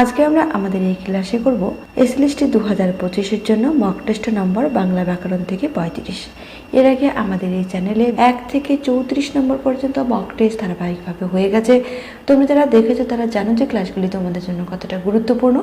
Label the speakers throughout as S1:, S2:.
S1: আজকে আমরা আমাদের এই ক্লাসে করব এসএলএসটি দু হাজার পঁচিশের জন্য মক টেস্ট নম্বর বাংলা ব্যাকরণ থেকে পঁয়ত্রিশ। এর আগে আমাদের এই চ্যানেলে এক থেকে চৌত্রিশ নম্বর পর্যন্ত মক টেস্ট ধারাবাহিকভাবে হয়ে গেছে। তোমরা যারা দেখেছ, তারা জানো যে ক্লাসগুলি তোমাদের জন্য কতটা গুরুত্বপূর্ণ।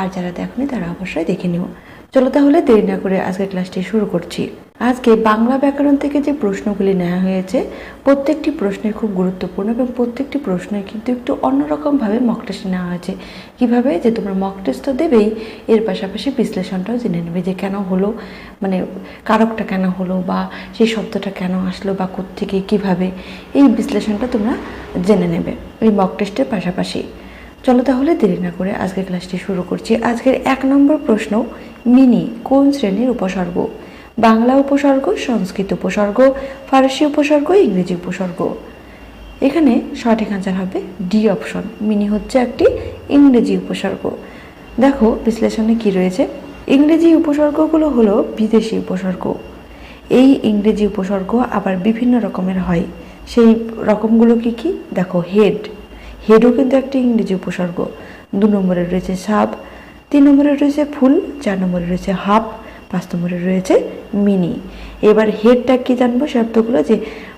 S1: আর যারা দেখনি, তারা অবশ্যই দেখে নিও। চলো তাহলে দেরি না করে আজকে ক্লাসটি শুরু করছি। আজকে বাংলা ব্যাকরণ থেকে যে প্রশ্নগুলি নেওয়া হয়েছে, প্রত্যেকটি প্রশ্নের খুব গুরুত্বপূর্ণ এবং প্রত্যেকটি প্রশ্নই কিন্তু একটু অন্যরকমভাবে মক টেস্ট নেওয়া হয়েছে। কীভাবে? যে তোমরা মক টেস্ট তো দেবেই, এর পাশাপাশি বিশ্লেষণটাও জেনে নেবে যে কেন হলো মানে কারকটা কেন হলো বা সেই শব্দটা কেন আসলো বা কোত্থেকে, কীভাবে? এই বিশ্লেষণটা তোমরা জেনে নেবে এই মক টেস্টের পাশাপাশি। চলো তাহলে দেরি না করে আজকের ক্লাসটি শুরু করছি। আজকের এক নম্বর প্রশ্ন, মিনি কোন শ্রেণির উপসর্গ? বাংলা উপসর্গ, সংস্কৃত উপসর্গ, ফারসি উপসর্গ, ইংরেজি উপসর্গ। এখানে সঠিক আনসার হবে ডি অপশন মিনি হচ্ছে একটি ইংরেজি উপসর্গ। দেখো, বিশ্লেষণে কি রয়েছে? ইংরেজি উপসর্গগুলো হলো বিদেশি উপসর্গ। এই ইংরেজি উপসর্গ আবার বিভিন্ন রকমের হয়। সেই রকমগুলো কি কি? দেখো হেড হেডও কিন্তু একটি ইংরেজি উপসর্গ। দু নম্বরে রয়েছে সাব তিন নম্বরে রয়েছে ফুল, চার নম্বরে রয়েছে হাফ পাঁচ নম্বরে রয়েছে মিনি। এবার হেডটা কি জানব? শব্দগুলো যে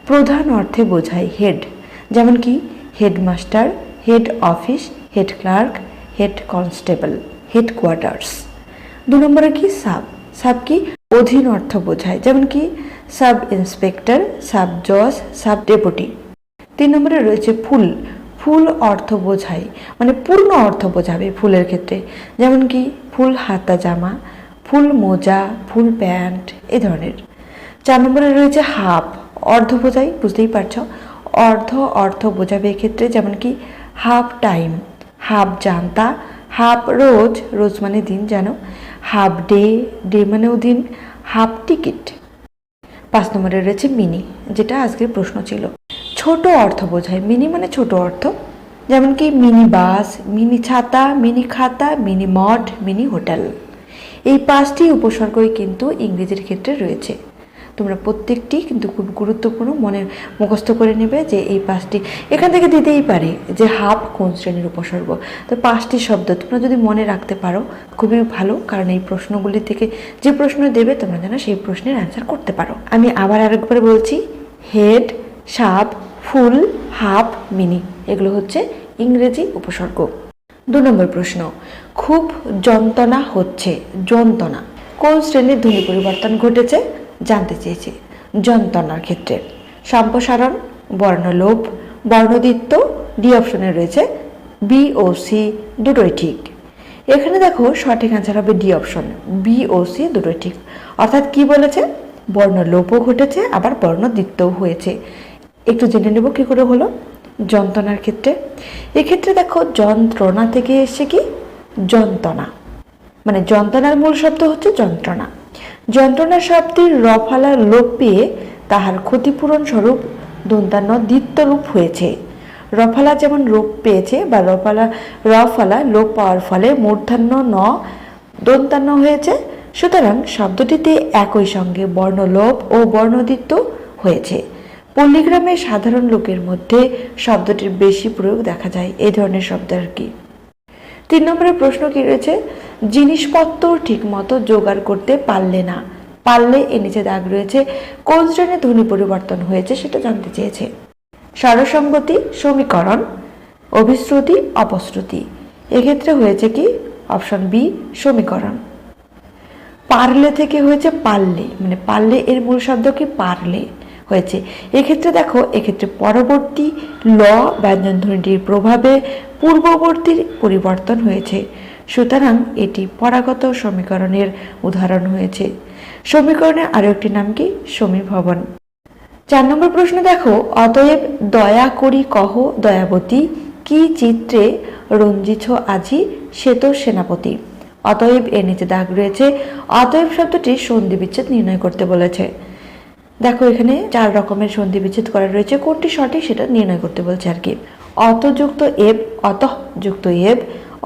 S1: প্রধান অর্থে বোঝায় হেড যেমন কি headmaster head office head clerk head constable head quarters দু নম্বরে কি? সাব সাব কি অধীন অর্থ বোঝায়। যেমন কি সাব ইন্সপেক্টর সাব জজ সাব ডেপুটি তিন নম্বরে রয়েছে ফুল। ফুল অর্থ বোঝায়। মানে পূর্ণ অর্থ বোঝাবে ফুলের ক্ষেত্রে। যেমন কি, ফুল হাতা জামা ফুল মোজা, ফুল প্যান্ট, এ ধরনের। চার নম্বরে রয়েছে হাফ, অর্ধ বোঝাই, বুঝতেই পারছ? অর্ধ অর্থ বোঝাবে এক্ষেত্রে যেমন কি, হাফ টাইম, হাফ জানতা, হাফ রোজ রোজ মানে দিন, জানো? হাফ ডে ডে মানেও দিন, হাফ টিকিট। পাঁচ নম্বরে রয়েছে মিনি, যেটা আজকের প্রশ্ন ছিল। ছোট অর্থ বোঝায়, মিনি মানে ছোট অর্থ যেমন কি, মিনি বাস, মিনি ছাতা, মিনি খাতা, মিনি মঠ, মিনি হোটেল। এই পাঁচটি উপসর্গই কিন্তু ইংরেজির ক্ষেত্রে রয়েছে। তোমরা প্রত্যেকটি কিন্তু খুব গুরুত্বপূর্ণ মনে মুখস্থ করে নেবে যে এই পাঁচটি এখান থেকে দিতেই পারে যে হাফ কোন শ্রেণির উপসর্গ। তো পাঁচটি শব্দ তোমরা যদি মনে রাখতে পারো, খুবই ভালো, কারণ এই প্রশ্নগুলি থেকে যে প্রশ্ন দেবে তোমরা যেন সেই প্রশ্নের অ্যান্সার করতে পারো। আমি আবার আরেকবার বলছি হেড সাপ ফুল হাফ মিনি এগুলো হচ্ছে ইংরেজি উপসর্গ। দু নম্বর প্রশ্ন, খুব যন্ত্রণা হচ্ছে, যন্ত্রণা। কোন শ্রেণির ধ্বনি পরিবর্তন ঘটেছে? জানতে চেয়েছি। যন্ত্রণার ক্ষেত্রে। সম্প্রসারণ, বর্ণলোপ বর্ণদিত্য ডি অপশনে রয়েছে বি ও সি দুটোই ঠিক। এখানে দেখো সঠিক অ্যান্সার হবে ডি অপশন বি ও সি দুটোই ঠিক। অর্থাৎ কি বলেছে? বর্ণলোপও ঘটেছে, আবার বর্ণদিত্যও হয়েছে। একটু জেনে নেব কী করে হলো? যন্ত্রণার ক্ষেত্রে। এক্ষেত্রে দেখো, যন্ত্রণা থেকে এসছে কি? যন্ত্রণা। মানে যন্ত্রণার মূল শব্দ হচ্ছে যন্ত্রণা। যন্ত্রণা শব্দের রফালা লোপ পেয়ে তাহার ক্ষতিপূরণ স্বরূপ দন্তান্ন দ্বিত্বরূপ হয়েছে। রফালা যেমন রূপ পেয়েছে বা রফালা রফালা লোপ পাওয়ার ফলে মূর্ধান্য ন দন্তান্ন হয়েছে। সুতরাং শব্দটিতে একই সঙ্গে বর্ণলোপ ও বর্ণদিত্য হয়েছে। পল্লীগ্রামের সাধারণ লোকের মধ্যে শব্দটির বেশি প্রয়োগ দেখা যায়, এই ধরনের শব্দ আর কি। তিন নম্বরের প্রশ্ন কি রয়েছে? জিনিসপত্র ঠিকমতো জোগাড় করতে পারলে না, পারলে এ নিচে দাগ রয়েছে, কোন শ্রেণির ধ্বনি পরিবর্তন হয়েছে সেটা জানতে চেয়েছে। স্বরসঙ্গতি, সমীকরণ, অভিশ্রুতি, অপশ্রুতি। এক্ষেত্রে হয়েছে কি? অপশন বি, সমীকরণ। পারলে থেকে হয়েছে পারলে মানে পারলে এর মূল শব্দ কি? পারলে। হয়েছে। এক্ষেত্রে দেখো, এক্ষেত্রে পরবর্তী ল ব্যঞ্জন ধ্বনিটির প্রভাবে পূর্ববর্তীর পরিবর্তন হয়েছে। সুতরাং এটি পরাগত সমীকরণের উদাহরণ হয়েছে। সমীকরণের আরও একটি নাম কি? সমীভবন। চার নম্বর প্রশ্ন দেখো, অতএব দয়া করি কহ, দয়াবতী, কি চিত্রে রঞ্জিছ আজি শ্বেত সেনাপতি? অতএব এর নিচে দাগ রয়েছে। অতএব শব্দটি সন্ধি বিচ্ছেদ নির্ণয় করতে বলেছে। দেখো, এখানে চার রকমের সন্ধি বিচ্ছেদ করা রয়েছে। কোনটি সঠিক সেটা নির্ণয় করতে বলছে আর কি। অতযুক্ত এব অত যুক্ত এব,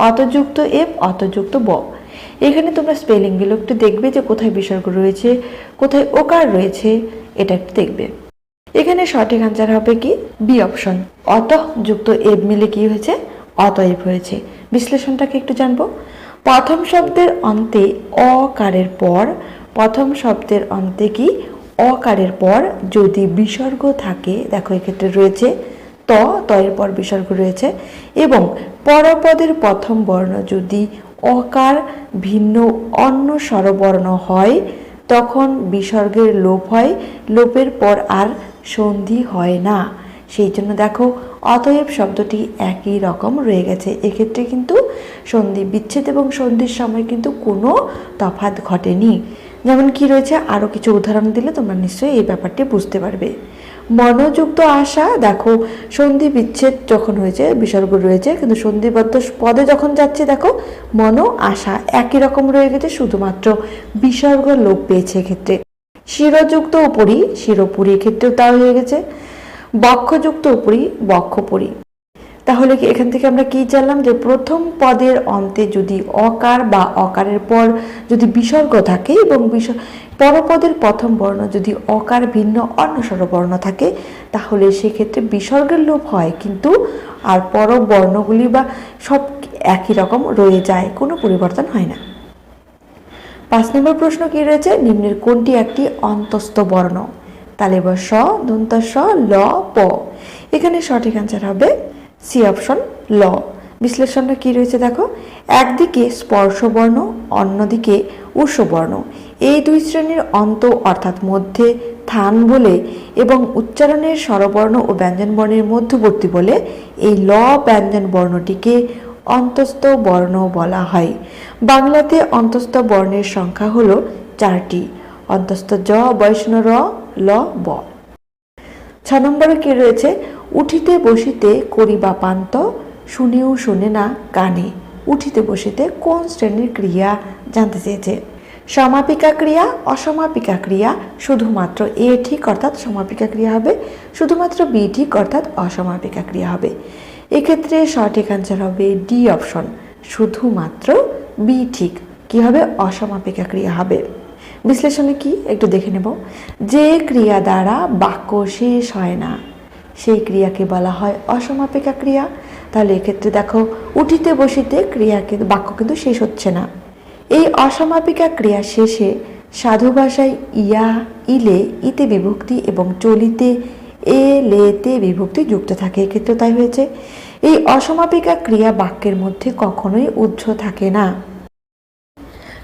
S1: অতযুক্ত এব, অতযুক্ত ব। এখানে তোমরা স্পেলিংগুলো একটু দেখবে যে কোথায় বিসর্গ রয়েছে, কোথায় ওকার রয়েছে, এটা একটু দেখবে। এখানে সঠিক আনসার হবে কি? বি অপশন অত যুক্ত এব মিলে কি হয়েছে? অতএব হয়েছে। বিশ্লেষণটাকে একটু জানব। প্রথম শব্দের অন্তে অকারের পর, প্রথম শব্দের অন্তে কি? অকারের পর যদি বিসর্গ থাকে, দেখো এক্ষেত্রে রয়েছে ত, তয়ের পর বিসর্গ রয়েছে, এবং পরপদের প্রথম বর্ণ যদি অকার ভিন্ন অন্য স্বরবর্ণ হয়, তখন বিসর্গের লোপ হয়, লোপের পর আর সন্ধি হয় না। সেই জন্য দেখো, অতএব শব্দটি একই রকম রয়ে গেছে। এক্ষেত্রে কিন্তু সন্ধি বিচ্ছেদ এবং সন্ধির সময় কিন্তু কোনো তফাৎ ঘটেনি। যেমন কি রয়েছে আরও কিছু উদাহরণ দিলে তোমরা নিশ্চয়ই এই ব্যাপারটি বুঝতে পারবে। মনোযুক্ত আশা, দেখো, সন্ধি বিচ্ছেদ যখন হয়েছে, বিসর্গ রয়েছে, কিন্তু সন্ধিবদ্ধ পদে যখন যাচ্ছে, দেখো, মন আশা একই রকম রয়ে গেছে, শুধুমাত্র বিসর্গ লোপ পেয়েছে এক্ষেত্রে। শিরযুক্ত উপরি, শিরোপুরি ক্ষেত্রেও তা হয়ে গেছে। বক্ষযুক্ত উপরি, বক্ষপুরি। তাহলে কি এখান থেকে আমরা কি জানলাম যে প্রথম পদের অন্তে যদি অকার বা অকারের পর যদি বিসর্গ থাকে এবং পরপদের প্রথম বর্ণ যদি অকার ভিন্ন অন্য স্বরবর্ণ থাকে, তাহলে সেক্ষেত্রে বিসর্গের লোপ হয়। কিন্তু আর পর বর্ণগুলি বা সব একই রকম রয়ে যায়, কোনো পরিবর্তন হয় না। পাঁচ নম্বর প্রশ্ন কি রয়েছে? নিম্নের কোনটি একটি অন্তস্থ বর্ণ? তাহলে এবার স দন্ত স, ল, প। এখানে সঠিক অ্যান্সার হবে সি অপশন ল। বিশ্লেষণটা কি রয়েছে দেখো? একদিকে স্পর্শবর্ণ, অন্যদিকে উৎসবর্ণ এই দুই শ্রেণির অন্ত অর্থাৎ মধ্যে থান বলে এবং উচ্চারণের স্বরবর্ণ ও ব্যঞ্জনবর্ণের মধ্যবর্তী বলে এই ল ব্যঞ্জন বর্ণটিকে অন্তস্থ বর্ণ বলা হয়। বাংলাতে অন্তস্থ বর্ণের সংখ্যা হলো চারটি। অন্তস্থ জ বৈষ্ণ র, ল, ব। ছ নম্বরে কি রয়েছে? উঠিতে বসিতে করিবা পান্ত, শুনেও শুনে না কানে। উঠিতে বসিতে কোন শ্রেণির ক্রিয়া জানতে চেয়েছে? সমাপিকা ক্রিয়া, অসমাপিকা ক্রিয়া, শুধুমাত্র এ ঠিক অর্থাৎ সমাপিকা ক্রিয়া হবে, শুধুমাত্র বি ঠিক অর্থাৎ অসমাপিকা ক্রিয়া হবে। এক্ষেত্রে সঠিক অ্যান্সার হবে ডি অপশন, শুধুমাত্র বি ঠিক। কি হবে? অসমাপিকা ক্রিয়া হবে। বিশ্লেষণে কি? একটু দেখে নেব। যে ক্রিয়া দ্বারা বাক্য শেষ হয় না। সেই ক্রিয়াকে বলা হয় অসমাপিকা ক্রিয়া। তাহলে এক্ষেত্রে দেখো, উঠিতে বসিতে ক্রিয়া কিন্তু বাক্য কিন্তু শেষ হচ্ছে না। এই অসমাপিকা ক্রিয়া শেষে সাধু ভাষায় ইয়া, ইলে, ইতে বিভক্তি এবং চলিতে এ লেতে বিভক্তি যুক্ত থাকে। এক্ষেত্রে তাই হয়েছে, এই অসমাপিকা ক্রিয়া বাক্যের মধ্যে কখনোই উজ্জ্ব থাকে না।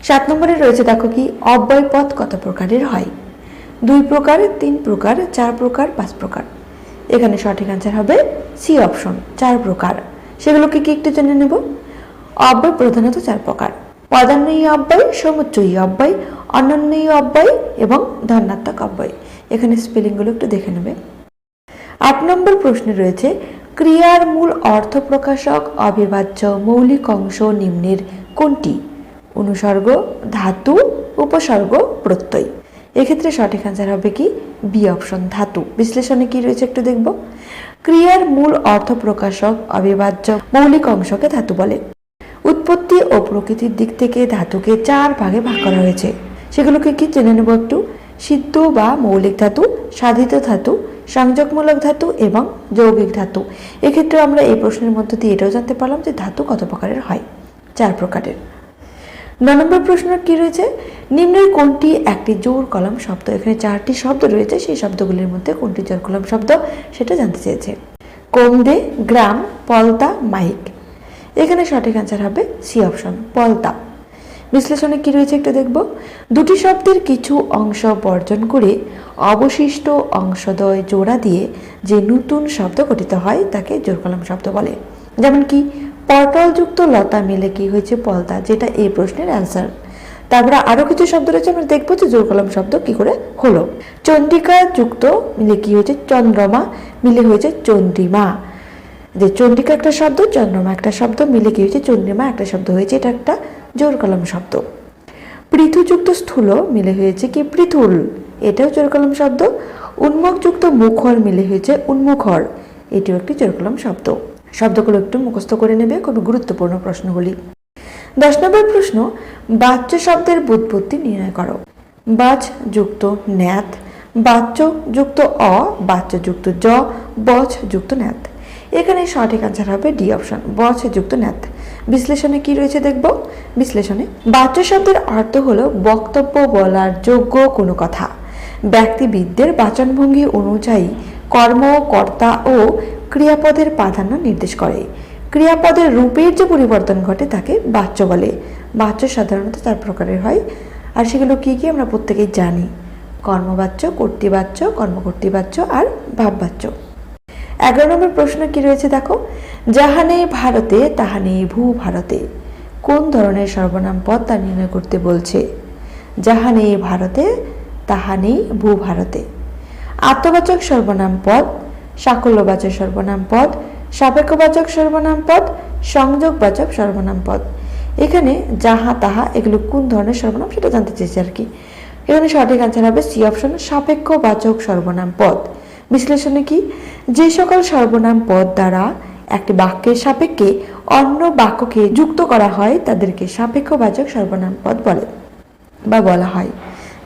S1: সাত নম্বরে রয়েছে দেখো কি অব্যয় পদ কত প্রকারের হয়? দুই প্রকার, তিন প্রকার, চার প্রকার, পাঁচ প্রকার। এখানে সঠিক অ্যান্সার হবে সি অপশন চার প্রকার। সেগুলোকে কি একটু জেনে নেব? অব্যয় প্রধানত চার প্রকার। পদান্বয়ী অব্যয় সমুচ্চয়ী অব্যয় অনন্যয়ী অব্যয় এবং ধর্নাত্মক অব্যয়। এখানে স্পেলিংগুলো একটু দেখে নেবে। আট নম্বর প্রশ্নে রয়েছে, ক্রিয়ার মূল অর্থ প্রকাশক, অবিভাজ্য, মৌলিক অংশ, নিম্নের কোনটি? অনুসর্গ, ধাতু, উপসর্গ, প্রত্যয়। এক্ষেত্রে সঠিক আনসার হবে কি? বি অপশন ধাতু। বিশ্লেষণে কি রয়েছে একটু দেখব। ক্রিয়ার মূল অর্থ প্রকাশক অবিভাজ্য মৌলিক অংশকে ধাতু বলে। উৎপত্তি ও প্রকৃতির দিক থেকে ধাতুকে চার ভাগে ভাগ করা হয়েছে। সেগুলোকে কি জেনে নেব একটু? সিদ্ধ বা মৌলিক ধাতু, সাধিত ধাতু, সংযোগমূলক ধাতু এবং যৌগিক ধাতু। এক্ষেত্রে আমরা এই প্রশ্নের মধ্য দিয়ে এটাও জানতে পারলাম যে ধাতু কত প্রকারের হয়। চার প্রকারের। ন নম্বর প্রশ্ন কি রয়েছে? নিম্নের কোনটি একটি জোর কলম শব্দ? এখানে চারটি শব্দ রয়েছে, সেই শব্দগুলির মধ্যে কোনটি জোর কলম শব্দ সেটা জানতে চেয়েছে। কোমদে, গ্রাম, পলতা, মাইক। এখানে সঠিক অ্যান্সার হবে সি অপশন পলতা। বিশ্লেষণে কি রয়েছে একটু দেখব। দুটি শব্দের কিছু অংশ বর্জন করে অবশিষ্ট অংশদ্বয় জোড়া দিয়ে যে নতুন শব্দ গঠিত হয় তাকে জোর কলম শব্দ বলে। যেমন কি? পটলযুক্ত লতা মিলে কি হয়েছে পলতা? যেটা এই প্রশ্নের অ্যান্সার তারপরে আরও কিছু শব্দ রয়েছে, আমরা দেখব যে জোরকলম শব্দ কি করে হলো। চন্ডিকা যুক্ত মিলে কি হয়েছে? চন্দ্রমা মিলে হয়েছে চন্দ্রিমা যে চন্ডিকা একটা শব্দ, চন্দ্রমা একটা শব্দ, মিলে কি হয়েছে চন্দ্রিমা একটা শব্দ হয়েছে, এটা একটা জোর কলম শব্দ। পৃথুযুক্ত স্থূল মিলে হয়েছে কি পৃথুল? এটাও জোর কলম শব্দ। উন্মুখযুক্ত মুখর মিলে হয়েছে উন্মুখর। এটিও একটি জোর কলম শব্দ। শব্দগুলো একটু মুখস্থ করে নেবে, খুবই গুরুত্বপূর্ণ প্রশ্নগুলি। দশ নম্বর প্রশ্ন বাচ্য শব্দের বুৎপত্তি নির্ণয় করো। বাচ যুক্ত ন্যাত, বাচ্য যুক্ত অ, বাচ্য যুক্ত জ বচ যুক্ত ন্যাত। এখানে সঠিক আনসার হবে ডি অপশন বচ যুক্ত ন্যাত। বিশ্লেষণে কি রয়েছে দেখব? বিশ্লেষণে বাচ্য শব্দের অর্থ হলো বক্তব্য বলার যোগ্য কোনো কথা। ব্যক্তিবিদদের বাচনভঙ্গি অনুযায়ী কর্ম কর্তা ও ক্রিয়াপদের প্রাধান্য নির্দেশ করে। ক্রিয়াপদের রূপের যে পরিবর্তন ঘটে তাকে বাচ্য বলে। বাচ্য সাধারণত চার প্রকারের হয়। আর সেগুলো কি কি আমরা প্রত্যেকেই জানি। কর্মবাচ্য, কর্তৃবাচ্য, কর্মকর্তৃবাচ্য আর ভাববাচ্য। এগারো নম্বর প্রশ্ন কি রয়েছে দেখো? যাহা নেই ভারতে, তাহা নেই ভূ ভারতে কোন ধরনের সর্বনাম পদ তা নির্ণয় করতে বলছে? যাহা নেই ভারতে, তাহা নেই ভূ ভারতে আত্মবাচক সর্বনাম পদ সাকল্যবাচক সর্বনাম পদ, সাপেক্ষবাচক সর্বনাম পদ, সংযোগবাচক সর্বনাম পদ। এখানে যাহা তাহা এগুলো কোন ধরনের সর্বনাম সেটা জানতে চেয়েছি আর কি। এখানে সঠিক আনসার হবে সি অপশন সাপেক্ষবাচক সর্বনাম পদ। বিশ্লেষণে কি? যে সকল সর্বনাম পদ দ্বারা একটি বাক্যের সাপেক্ষে অন্য বাক্যকে যুক্ত করা হয়, তাদেরকে সাপেক্ষবাচক সর্বনাম পদ বলে বা বলা হয়।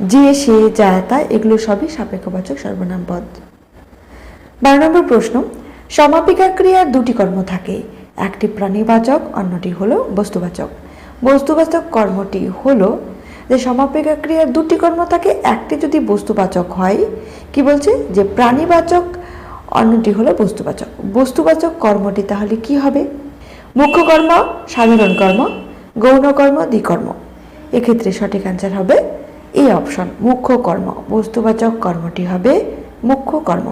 S1: যে, সে, যা, তা, এগুলো সবই সাপেক্ষবাচক সর্বনাম পদ। বারো নম্বর প্রশ্ন সমাপিকা ক্রিয়ার দুটি কর্ম থাকে। একটি প্রাণীবাচক, অন্যটি হলো বস্তুবাচক। বস্তুবাচক কর্মটি হলো যে সমাপিকা ক্রিয়ার দুটি কর্ম থাকে, একটি যদি বস্তুবাচক হয়, কি বলছে? যে প্রাণীবাচক, অন্যটি হলো বস্তুবাচক। বস্তুবাচক কর্মটি তাহলে কি হবে? মুখ্য কর্ম, সাধারণ কর্ম, গৌণ কর্ম, দ্বিকর্ম। এক্ষেত্রে সঠিক অ্যান্সার হবে এই অপশন মুখ্য কর্ম। বস্তুবাচক কর্মটি হবে মুখ্য কর্ম।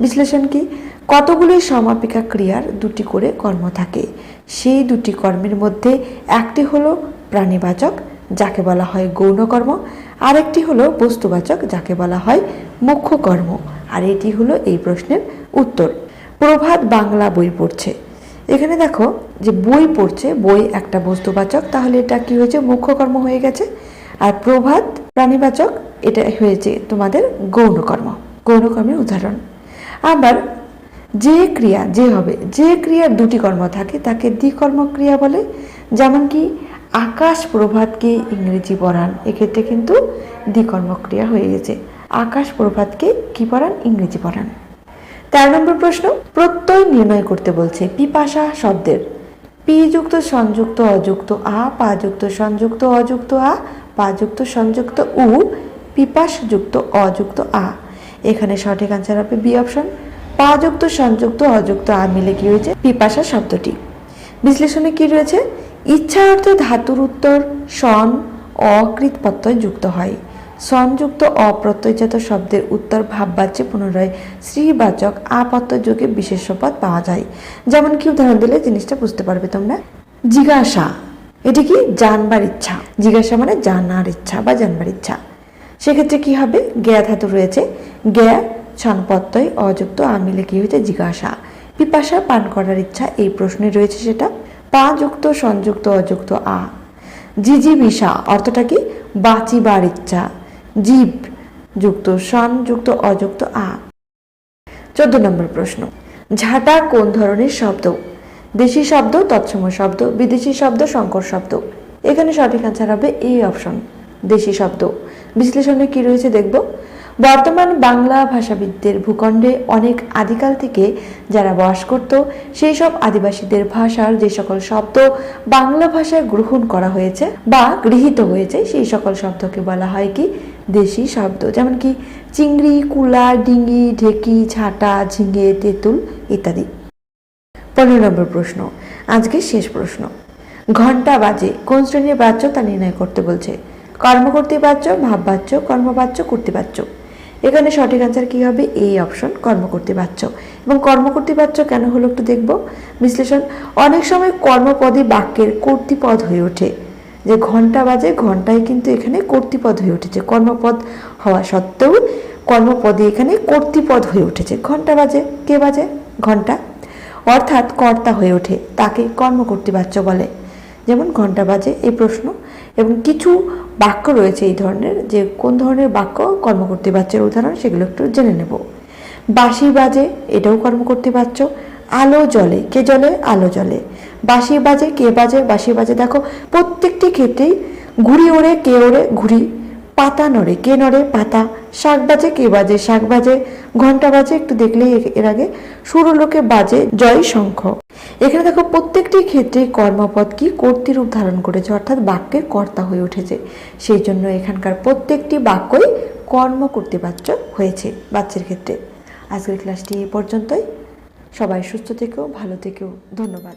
S1: বিশ্লেষণ কি? কতগুলি সমাপিকা ক্রিয়ার দুটি করে কর্ম থাকে? সেই দুটি কর্মের মধ্যে একটি হলো প্রাণীবাচক, যাকে বলা হয় গৌণ কর্ম, আরেকটি হলো বস্তুবাচক, যাকে বলা হয় মুখ্য কর্ম, আর এটি হলো এই প্রশ্নের উত্তর। প্রভাত বাংলা বই পড়ছে। এখানে দেখো যে বই পড়ছে, বই একটা বস্তুবাচক, তাহলে এটা কি হয়েছে? মুখ্য কর্ম হয়ে গেছে। আর প্রভাত প্রাণীবাচক, এটা হয়েছে তোমাদের গৌণকর্ম গৌণকর্মের উদাহরণ। আবার যে ক্রিয়া যে হবে, যে ক্রিয়ার দুটি কর্ম থাকে, তাকে দ্বিকর্ম ক্রিয়া বলে। যেমন কি, আকাশ প্রভাতকে ইংরেজি পড়ান, এক্ষেত্রে কিন্তু দ্বিকর্ম ক্রিয়া হয়ে গেছে। আকাশ প্রভাতকে কি পড়ান? ইংরেজি পড়ান। তেরো নম্বর প্রশ্ন, প্রত্যয় নির্ণয় করতে বলছে পিপাসা শব্দের। পি যুক্ত সংযুক্ত, অযুক্ত, আ পা যুক্ত সংযুক্ত, অযুক্ত, আ পা যুক্ত সংযুক্ত, উ পিপাস যুক্ত অযুক্ত, আ। এখানে সঠিক আনসার হবে বি অপশন পা যুক্ত সংযুক্ত, অযুক্ত আ মিলে কি হয়েছে? পিপাসা শব্দটি। বিশ্লেষণে কি রয়েছে? ইচ্ছা অর্থে ধাতুর উত্তর সন অকৃত প্রত্যয় যুক্ত হয়। সংযুক্ত অপ্রত্যয়জাত শব্দের উত্তর ভাববাচ্যে পুনরায় শ্রীবাচক আপত্য যোগে বিশেষ্য পদ পাওয়া যায়। যেমন কি উদাহরণ দিলে জিনিসটা বুঝতে পারবে তোমরা? জিজ্ঞাসা। এটি কি? জানবার ইচ্ছা। জিজ্ঞাসা মানে জানার ইচ্ছা বা জানবার ইচ্ছা। সেক্ষেত্রে কি হবে? জ্ঞা ধাতু রয়েছে। জ্ঞা ছনপত্তয় অযুক্ত আমিলে কি হয়েছে জিজ্ঞাসা। পিপাসা পান করার ইচ্ছা এই প্রশ্নে রয়েছে সেটা। পা যুক্ত সংযুক্ত, অযুক্ত, আ। জিজিবিষা অর্থটা কি? বাঁচিবার ইচ্ছা। জীব যুক্ত সন যুক্ত অযুক্ত, আ। চোদ্দ নম্বর প্রশ্ন। ঝাঁটা কোন ধরনের শব্দ? দেশি শব্দ, তৎসম শব্দ, বিদেশি শব্দ, সংকর শব্দ। এখানে সঠিক আনসার হবে এই অপশন দেশি শব্দ। বিশ্লেষণে কি রয়েছে দেখব? বর্তমান বাংলা ভাষাবিদদের ভূখণ্ডে অনেক আদিকাল থেকে যারা বাস করত, সেই সব আদিবাসীদের ভাষার যে সকল শব্দ বাংলা ভাষায় গ্রহণ করা হয়েছে বা গৃহীত হয়েছে, সেই সকল শব্দকে বলা হয় কি দেশি শব্দ। যেমন কি চিংড়ি, কুলা ডিঙ্গি ঢেকি ঝাঁটা ঝিঙে, তেঁতুল ইত্যাদি। পনেরো নম্বর প্রশ্ন, আজকে শেষ প্রশ্ন। ঘণ্টা বাজে, কোন শ্রেণির বাচ্য তা নির্ণয় করতে বলছে? কর্ম কর্মকর্তী বাচ্য ভাববাচ্য কর্মবাচ্য কর্তৃবাচ্য এখানে সঠিক আনসার কি হবে? এই অপশন কর্মকর্তী বাচ্য এবং কর্মকর্তী বাচ্য কেন হলো একটু দেখব। বিশ্লেষণ, অনেক সময় কর্মপদই বাক্যের কর্তৃপদ হয়ে ওঠে। যে ঘণ্টা বাজে, ঘন্টায় কিন্তু এখানে কর্তৃপদ হয়ে উঠেছে। কর্মপদ হওয়া সত্ত্বেও কর্মপদে এখানে কর্তৃপদ হয়ে উঠেছে। ঘণ্টা বাজে, কে বাজে? ঘণ্টা। অর্থাৎ কর্তা হয়ে ওঠে, তাকে কর্মকর্তী বাচ্য বলে। যেমন ঘণ্টা বাজে এই প্রশ্ন। এবং কিছু বাক্য রয়েছে এই ধরনের যে কোন ধরনের বাক্য কর্মকর্তী বাচ্চার উদাহরণ সেগুলো একটু জেনে নেব। বাঁশি বাজে এটাও কর্মকর্তী বাচ্চ আলো জ্বলে, কে জলে আলো জ্বলে। বাঁশি বাজে, কে বাজে? বাঁশি বাজে, দেখো প্রত্যেকটি ক্ষেত্রেই ঘুড়ি ওড়ে, কে ওড়ে? ঘুড়ি। পাতা নড়ে, কে নড়ে? পাতা। শাক বাজে, কে বাজে? শাক বাজে। ঘণ্টা বাজে, একটু দেখলেই এর আগে সুরলোকে বাজে জয় শঙ্খ এখানে দেখো, প্রত্যেকটি ক্ষেত্রে কর্মপদ কি? কর্তৃরূপ ধারণ করেছে, অর্থাৎ বাক্যের কর্তা হয়ে উঠেছে। সেই জন্য এখানকার প্রত্যেকটি বাক্যই কর্ম করতে বাচ্চ হয়েছে বাচ্চার ক্ষেত্রে। আজকের ক্লাসটি এ পর্যন্তই। সবাই সুস্থ থেকেও ভালো থেকেও ধন্যবাদ।